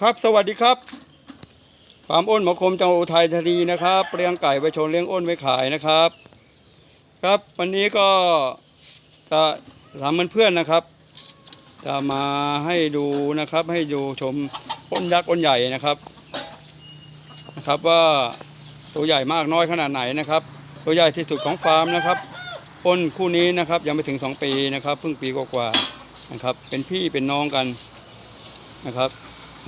ครับ สวัสดีครับฟาร์มอ้นหมอคมจังหวัดอุทัยธานีนะครับเลี้ยงไก่ไว้ชนเลี้ยงอ้นไว้ขายนะครับ ครับวันนี้ก็จะถามเพื่อนๆนะครับ จะมาให้ดูนะครับ ให้ดูชมอ้นยักษ์อ้นใหญ่นะครับนะครับว่าตัวใหญ่มากน้อยขนาดไหนนะครับ ตัวใหญ่ที่สุดของฟาร์มนะครับอ้นคู่นี้นะครับยังไม่ถึงสองปีนะครับเพิ่งปีกว่าๆนะครับ เป็นพี่เป็นน้องกันนะครับ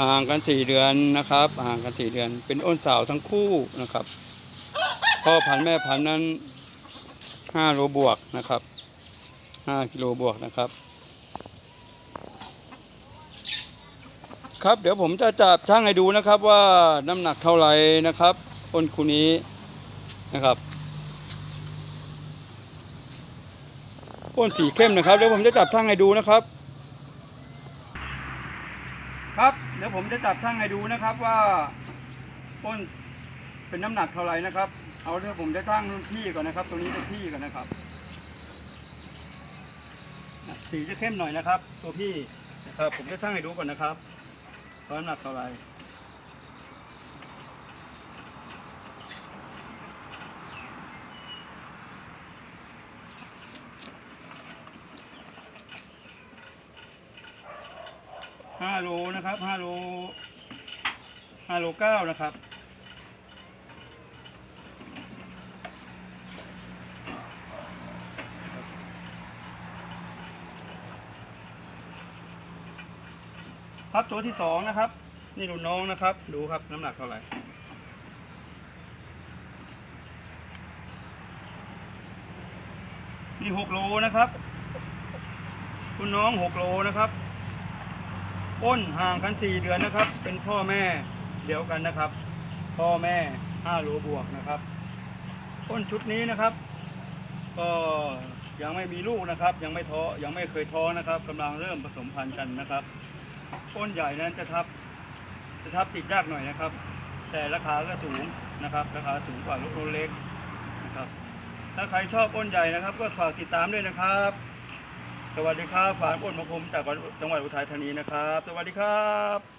ห่างกันสี่เดือนนะครับ ห่างกันสี่เดือน เป็นอ้นสาวทั้งคู่นะครับ พ่อพันธุ์แม่พันธุ์นั้นห้าโลบวกนะครับห้ากิโลบวกนะครับ ครับเดี๋ยวผมจะจับช่างให้ดูนะครับว่าน้ำหนักเท่าไหร่นะครับอ้นคู่นี้นะครับอ้นสีเข้มนะครับเดี๋ยวผมจะจับช่างให้ดูนะครับ ครับ เดี๋ยวผมจะจับช่างให้ดูนะครับว่าต้นเป็นน้ำหนักเท่าไหร่นะครับ เอาเดี๋ยวผมจะตั้งที่ก่อนนะครับ ตัวนี้เป็นพี่ก่อนนะครับ สีจะเข้มหน่อยนะครับ ตัวพี่นะครับผมจะช่างให้ดูก่อนนะครับว่าน้ำหนักเท่าไหร่ ห้าโลนะครับห้าโลห้าโลเก้านะครับครับตัวที่สองนะครับ นี่รุ่นน้องนะครับ ดูครับน้ำหนักเท่าไหร่นี่หกโลนะครับรุ่นน้องหกโลนะครับ อ้นห่างกันสี่เดือนนะครับ เป็นพ่อแม่เดียวกันนะครับ พ่อแม่ห้าโลบวกนะครับ อ้นชุดนี้นะครับ ก็ยังไม่มีลูกนะครับ ยังไม่ท้อยังไม่เคยท้อนะครับกำลังเริ่มผสมพันธุ์กันนะครับต้นใหญ่นั้นจะทับ จะทับติดยากหน่อยนะครับ แต่ราคาก็สูงนะครับ ราคาสูงกว่ารถเล็กนะครับ ถ้าใครชอบอ้นใหญ่นะครับ ก็ฝากติดตามด้วยนะครับ สวัสดีครับฝานอ้นมะคมจากจังหวัดอุทัยธานีนะครับ สวัสดีครับ